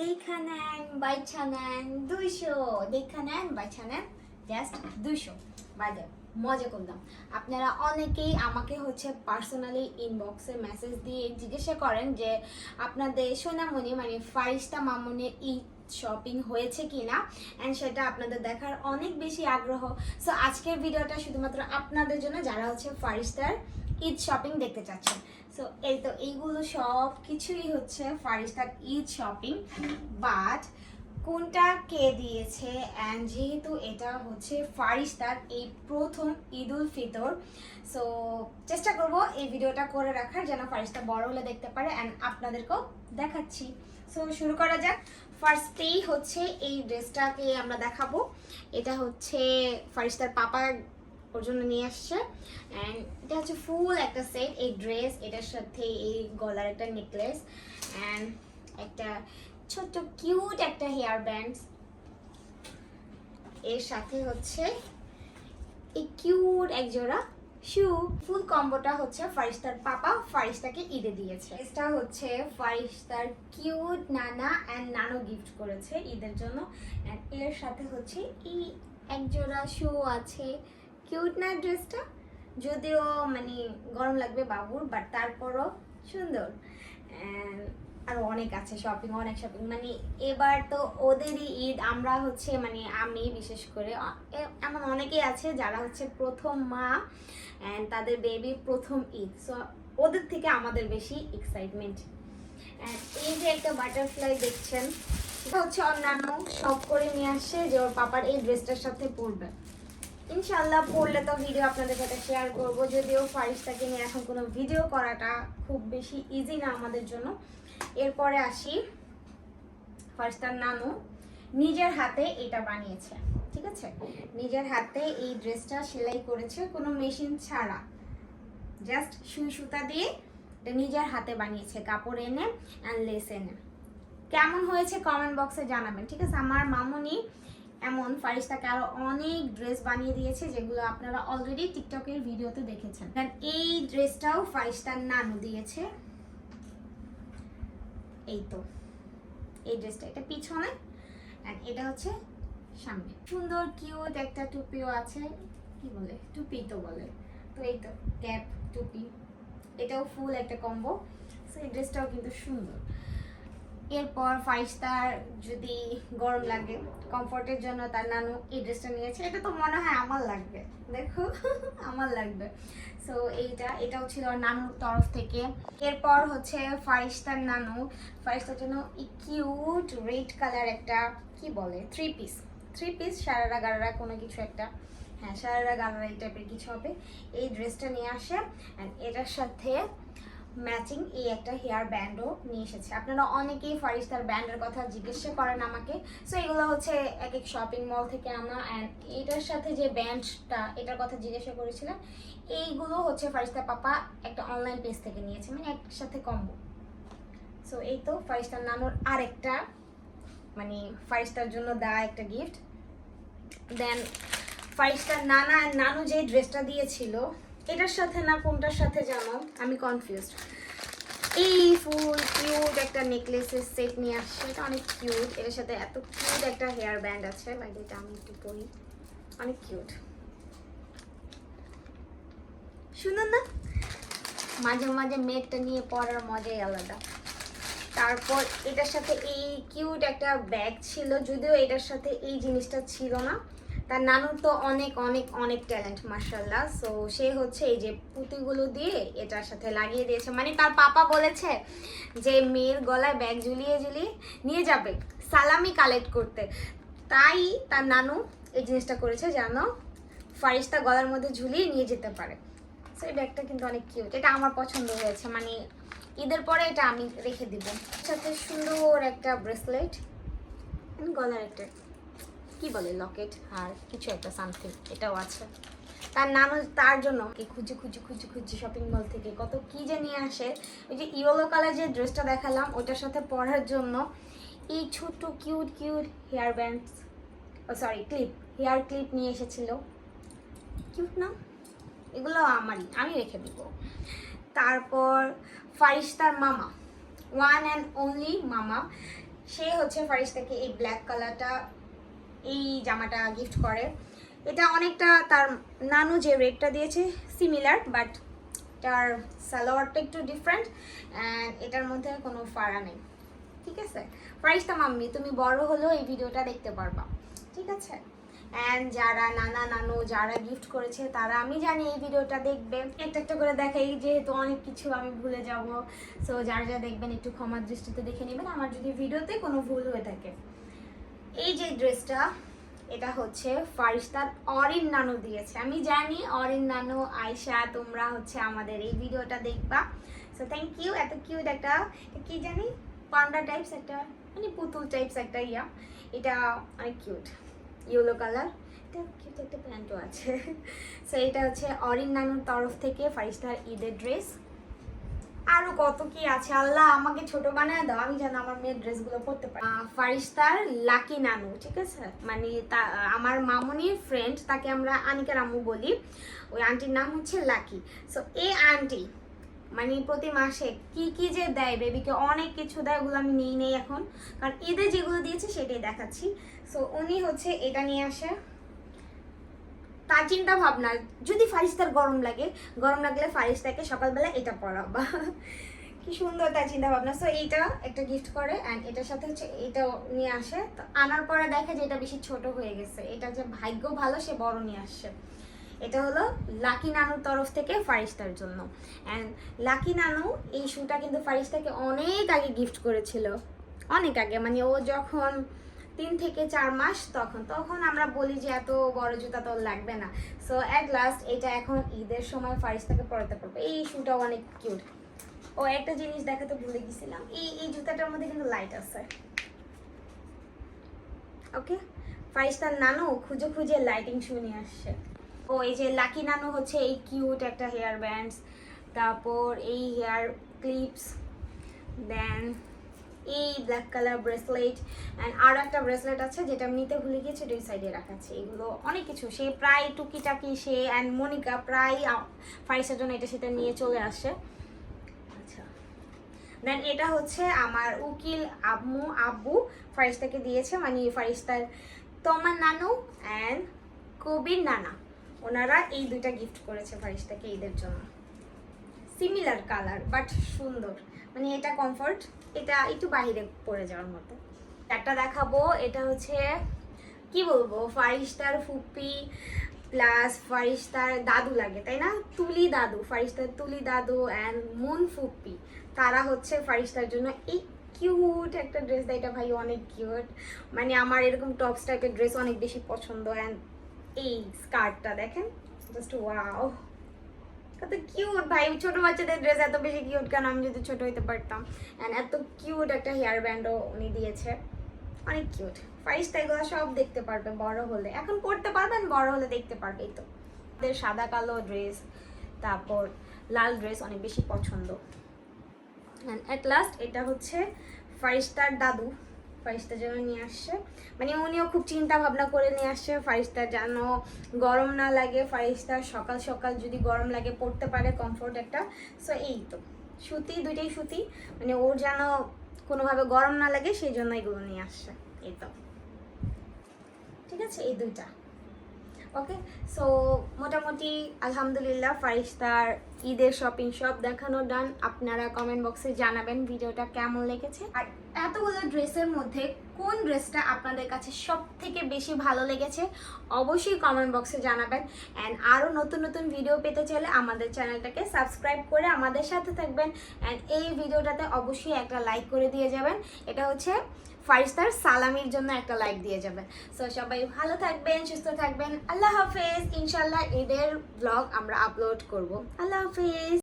দেখা নেন বাইছা নেন দুইশো। দেখা নেন বাইছা নেন জাস্ট দুইশো। বাদে মজা করলাম। আপনারা অনেকেই আমাকে হচ্ছে পার্সোনালি ইনবক্সে মেসেজ দিয়ে জিজ্ঞাসা করেন যে, আপনাদের সোনামণি মানে ফারিস্তা মামুনের ঈদ শপিং হয়েছে কিনা? অ্যান্ড সেটা আপনাদের দেখার অনেক বেশি আগ্রহ। সো আজকের ভিডিওটা শুধুমাত্র আপনাদের জন্য, যারা হচ্ছে ফারিস্তার ঈদ শপিং দেখতে চাচ্ছেন। সো এই তো এইগুলো সব কিছুই হচ্ছে ফারিস্তার ঈদ শপিং। বাট কোনটা কে দিয়েছে? অ্যান্ড যেহেতু এটা হচ্ছে ফারিস্তার এই প্রথম ঈদ উল ফিতর সো চেষ্টা করব এই ভিডিওটা করে রাখার যেন ফারিস্তা বড় হলে দেখতে পারে অ্যান্ড আপনাদেরকেও দেখাচ্ছি। সো শুরু করা যাক। ফার্স্টেই হচ্ছে এই ড্রেসটাকে আমরা দেখাবো। এটা হচ্ছে ফারিস্তার পাপা ওর জন্য নিয়ে আসছে। অ্যান্ড এটা হচ্ছে ফুল একটা সেট এই ড্রেস এটার সাথে এই গলার একটা নেকলেস অ্যান্ড একটা ছোট্ট কিউট একটা হেয়ার ব্যান্ড এর সাথে হচ্ছে এই কিউট এক জোড়া শু ফুল কম্বোটা হচ্ছে ফারিস্তার পাপা, ফারিস্তাকে ঈদে দিয়েছে। এটা হচ্ছে ফারিস্তার কিউট নানা অ্যান্ড নানু গিফট করেছে ঈদের জন্য। অ্যান্ড এর সাথে হচ্ছে এই এক জোড়া শু আছে। কিউট না ড্রেসটা যদিও মানে গরম লাগবে বাবুর বাট তারপরও সুন্দর। And আরও অনেক আছে শপিং অনেক শপিং মানে এবার তো ওদেরই ঈদ, আমরা হচ্ছে মানে আমি বিশেষ করে এমন অনেকেই আছে যারা হচ্ছে প্রথম মা অ্যান্ড তাদের বেবি প্রথম ঈদ। সো ওদের থেকে আমাদের বেশি এক্সাইটমেন্ট এই যে একটা বাটারফ্লাই দেখছেন, এটা হচ্ছে অন্যান্য, সব করে নিয়ে আসছে যে ওর পাপার এই ড্রেসটার সাথে পরবে। ইনশাল্লাহ পড়লে তো ভিডিও আপনাদের সাথে শেয়ার করব। যদিও ফারিস্তাকে নিয়ে এখন কোনো ভিডিও করাটা খুব বেশি ইজি না আমাদের জন্য। এরপরে আসি ফারিস্তার নানু। নিজের হাতে এটা বানিয়েছে, ঠিক আছে? নিজের হাতে এই ড্রেসটা সেলাই করেছে কোনো মেশিন ছাড়া। জাস্ট সুই সুতা দিয়ে নিজের হাতে বানিয়েছে, কাপড় এনে অ্যান্ড লেস এনে। কেমন হয়েছে কমেন্ট বক্সে জানাবেন, ঠিক আছে? আমার মামুনি এমন ফারিস্তাকে আরও অনেক ড্রেস বানিয়ে দিয়েছে যেগুলো আপনারা অলরেডি টিকটকের ভিডিওতে দেখেছেন। And এই ড্রেসটাও ফারিস্তার নানু দিয়েছে। এই তো, এই ড্রেসটা এটা পিছনে। এটা হচ্ছে সামনে। সুন্দর কিউট একটা টুপিও আছে। কি বলে? টুপি তো বলে। তো এই তো ক্যাপ টুপি। এটাও ফুল একটা কম্বো সো এই ড্রেসটাও কিন্তু সুন্দর। এরপর ফাইভ স্টার যদি গরম লাগে কমফোর্টের জন্য তার নানু এই ড্রেসটা নিয়েছে। এটা তো মনে হয় আমার লাগবে, দেখো, আমার লাগবে। সো এইটা, এটাও ছিল নানুর তরফ থেকে। এরপর হচ্ছে ফাইভ ফারিস্তার নানু। ফারিস্তার জন্য কিউট রেড কালার একটা, কি বলে three piece three piece sharara gharara কোনো কিছু একটা। হ্যাঁ সারারা গারারা এই টাইপের কিছু হবে। এই ড্রেসটা নিয়ে আসে। অ্যান্ড এটার সাথে ম্যাচিং এই একটা হেয়ার ব্যান্ডও নিয়ে এসেছে। আপনারা অনেকেই ফারিস্তার ব্যান্ডের কথা জিজ্ঞাসা করেন আমাকে। সো এগুলো হচ্ছে এক এক শপিং মল থেকে আনা অ্যান্ড এটার সাথে যে ব্যান্ডটা এটার কথা জিজ্ঞাসা করেছিলেন, এইগুলো হচ্ছে ফারিস্তার পাপা একটা অনলাইন পেজ থেকে নিয়েছে মানে একসাথে কম্বো সো এই তো ফারিস্তার নানুর আরেকটা মানে ফারিস্তার জন্য দেওয়া একটা গিফট দেন ফারিস্তার নানা নানু যে ড্রেসটা দিয়েছিল এটার সাথে না কোনটার সাথে জানো? আমি কনফিউজড এই ফুল কিউট একটা নেকলেসের সেট নিয়ে আসছে। এটা অনেক কিউট এর সাথে এত কিউট একটা হেয়ার ব্যান্ড আছে। বাইরে এটা আমি একটু পরি অনেক কিউট শুনুন না। মাঝে মাঝে মেঘটা নিয়ে পরার মজাই আলাদা। তারপর এটার সাথে এই কিউট একটা ব্যাগ ছিল। যদিও এটার সাথে এই জিনিসটা ছিল না। তার নানুর তো অনেক অনেক অনেক ট্যালেন্ট মার্শাল্লাহ সো সে হচ্ছে এই যে পুঁতিগুলো দিয়ে এটার সাথে লাগিয়ে দিয়েছে। মানে তার পাপা বলেছে যে, মেয়ের গলায় ব্যাগ ঝুলিয়ে ঝুলিয়ে নিয়ে যাবে, সালামি কালেক্ট করতে। তাই তার নানু এই জিনিসটা করেছে যেন ফারিস্তা গলার মধ্যে ঝুলিয়ে নিয়ে যেতে পারে। সো এই ব্যাগটা কিন্তু অনেক কিউট এটা আমার পছন্দ হয়েছে। মানে ঈদের পরে এটা আমি রেখে দিব। সাথে সুন্দর একটা ব্রেসলেট গলার একটা কি বলে, লকেট? আর কিছু একটা সামথিং এটাও আছে। তার নানু তার জন্য খুঁজে খুঁজে খুঁজে খুঁজে শপিং মল থেকে কত কি যে নিয়ে আসে। ওই যে ইয়েলো কালার যে ড্রেসটা দেখালাম, ওটার সাথে পরার জন্য এই ছোট্ট কিউট কিউট হেয়ার ব্যান্ডস ও সরি ক্লিপ হেয়ার ক্লিপ নিয়ে এসেছিল। কিউট না? এগুলো আমারই, আমি রেখে দিব। তারপর ফারিস্তার মামা ওয়ান অ্যান্ড অনলি মামা, সে হচ্ছে ফারিস্তাকে এই ব্ল্যাক কালারটা এই জামাটা গিফট করে। এটা অনেকটা তার নানু যে রেটটা দিয়েছে সিমিলার বাট এটার সালোয়ারটা একটু ডিফারেন্ট অ্যান্ড এটার মধ্যে কোনো ফাড়া নেই। ঠিক আছে? ফারিস্তা মাম্মি, তুমি বড় হলেও এই ভিডিওটা দেখতে পারবা। ঠিক আছে? অ্যান্ড যারা নানা নানু, যারা গিফট করেছে, তারা আমি জানি এই ভিডিওটা দেখবে। একটা একটা করে দেখাই, যেহেতু অনেক কিছু আমি ভুলে যাব। সো যারা যা দেখবেন, একটু ক্ষমার দৃষ্টিতে দেখে নেবেন। আমার যদি ভিডিওতে কোনো ভুল হয়ে থাকে এই যে ড্রেসটা, এটা হচ্ছে ফারিস্তার অরিন নানু দিয়েছে। আমি জানি অরিন নানু, আয়শা, তোমরা হচ্ছে আমাদের এই ভিডিওটা দেখবা। সো থ্যাংক ইউ এত কিউট একটা কি জানি? পান্ডা টাইপস একটা মানে পুতুল টাইপস একটা ইয়া। এটা অনেক কিউট ইয়েলো কালার এটা কিউট একটা প্যান্টও আছে। সো এটা হচ্ছে অরিন নানুর তরফ থেকে ফারিস্তার ঈদের ড্রেস আরও কত কি আছে? আল্লাহ, আমাকে ছোট বানায় দাও, আমি যেন আমার মেয়ের ড্রেসগুলো পরতে পারি। ফারিস্তার লাকি নানু, ঠিক আছে? মানে তা, আমার মামনির ফ্রেন্ড তাকে আমরা আনিকার আম্মু বলি। ওই আন্টির নাম হচ্ছে লাকি। সো এই আন্টি মানে প্রতি মাসে কি কি যে দেয় বেবিকে অনেক কিছু দেয়, ওগুলো আমি নিই নেই এখন। কারণ ঈদে যেগুলো দিয়েছে, সেটাই দেখাচ্ছি। সো উনি হচ্ছে এটা নিয়ে আসে। তার চিন্তা ভাবনা, যদি ফারিস্তার গরম লাগে, গরম লাগলে ফারিস্তাকে সকালবেলা এটা পরাবা। কি সুন্দর তার চিন্তা ভাবনা। সো এইটা একটা গিফট করে অ্যান্ড এটার সাথে হচ্ছে এটাও নিয়ে আসে। তো আনার পরে দেখে যে এটা বেশি ছোট হয়ে গেছে। এটা যে ভাগ্য ভালো, সে বড় নিয়ে আসছে। এটা হলো লাকি নানুর তরফ থেকে ফারিস্তার জন্য। অ্যান্ড লাকি নানু এই শুটা কিন্তু ফারিস্তাকে অনেক আগে গিফট করেছিল। অনেক আগে মানে ও যখন তিন থেকে চার মাস তখন তখন আমরা বলি যে এত বড় জুতা তো লাগবে না। সো অ্যাট লাস্ট এটা এখন ঈদের সময় ফারিস্তাকে পরাতে পারবে। এই শুটাও অনেক কিউট ও, একটা জিনিস দেখাতে ভুলে গেছিলাম। এই এই জুতাটার মধ্যে কিন্তু লাইট আছে। ওকে ফারিস্তার নানু খুঁজে খুঁজে লাইটিং শু নিয়ে আসছে। ও, এই যে লাকি নানু হচ্ছে এই কিউট একটা হেয়ার ব্যান্ডস তারপর এই হেয়ার ক্লিপস দেন এই ব্ল্যাক কালার ব্রেসলেট অ্যান্ড আরও একটা ব্রেসলেট আছে যেটা আমি নিতে ভুলে গিয়েছি দুই সাইডে রাখা আছে। এগুলো অনেক কিছু। সে প্রায় টুকিটাকি সে অ্যান্ড মনিকা প্রায় ফাইসের জন্য এটা সেটা নিয়ে চলে আসে। আচ্ছা। দেন এটা হচ্ছে আমার উকিল আম্মু, আব্বু। ফারিস্তাকে দিয়েছে মানে ফারিস্তার তোমার নানু অ্যান্ড কবির নানা। ওনারা এই দুইটা গিফট করেছে ফারিস্তাকে ঈদের জন্য। সিমিলার কালার বাট সুন্দর। মানে এটা কমফর্ট এটা একটু বাইরে পড়ে যাওয়ার মতো। একটা দেখাবো, এটা হচ্ছে, কি বলব, ফারিস্তার ফুপি প্লাস ফারিস্তার দাদু লাগে, তাই না? তুলি দাদু, ফারিস্তার তুলি দাদু অ্যান্ড মুন ফুপি। তারা হচ্ছে ফারিস্তার জন্য এই কিউট একটা ড্রেস দেয়। এটা ভাই অনেক কিউট মানে আমার এরকম টপস টাইপের ড্রেস অনেক বেশি পছন্দ। অ্যান্ড এই স্কার্টটা দেখেন জাস্ট ওয়াও কত কিউট ভাই, ছোট বাচ্চাদের ড্রেস এত বেশি কিউট কেন? আমি যদি ছোট হইতে পারতাম। অ্যান্ড এত কিউট একটা হেয়ার ব্যান্ডও উনি দিয়েছে। অনেক কিউট ফাইস এগুলো সব দেখতে পারবে বড় হলে। এখন পড়তে পারবেন, বড় হলে দেখতে পারবে, এই তো। ওদের সাদা, কালো ড্রেস তারপর লাল ড্রেস অনেক বেশি পছন্দ। অ্যান্ড অ্যাট লাস্ট এটা হচ্ছে ফারিস্তার দাদু। ফারিস্তার জন্য নিয়ে আসছে মানে উনিও খুব চিন্তা ভাবনা করে নিয়ে আসছে ফারিস্তার যেন গরম না লাগে ফারিস্তার সকাল সকাল যদি গরম লাগে পড়তে পারে কমফোর্ট একটা। সো এই তো। সুতি, দুইটাই সুতি। মানে ওর যেন কোনোভাবে গরম না লাগে, সেই জন্য এগুলো নিয়ে আসছে এই তো। ঠিক আছে? এই দুইটা। ওকে সো মোটামুটি আলহামদুলিল্লাহ ফারিস্তার ঈদের শপিং সব দেখানো ডান আপনারা কমেন্ট বক্সে জানাবেন ভিডিওটা কেমন লেগেছে। আর এতগুলো ড্রেসের মধ্যে কোন ড্রেসটা আপনাদের কাছে সব থেকে বেশি ভালো লেগেছে, অবশ্যই কমেন্ট বক্সে জানাবেন। অ্যান্ড আরও নতুন নতুন ভিডিও পেতে চাইলে আমাদের চ্যানেলটাকে সাবস্ক্রাইব করে আমাদের সাথে থাকবেন। অ্যান্ড এই ভিডিওটাতে অবশ্যই একটা লাইক করে দিয়ে যাবেন। এটা হচ্ছে ফারিস্তার সালামির জন্য একটা লাইক দিয়ে যাবেন। সো সবাই ভালো থাকবেন, সুস্থ থাকবেন। আল্লাহ হাফেজ। ইনশাল্লাহ ঈদের ব্লগ আমরা আপলোড করব। আল্লাহ হাফেজ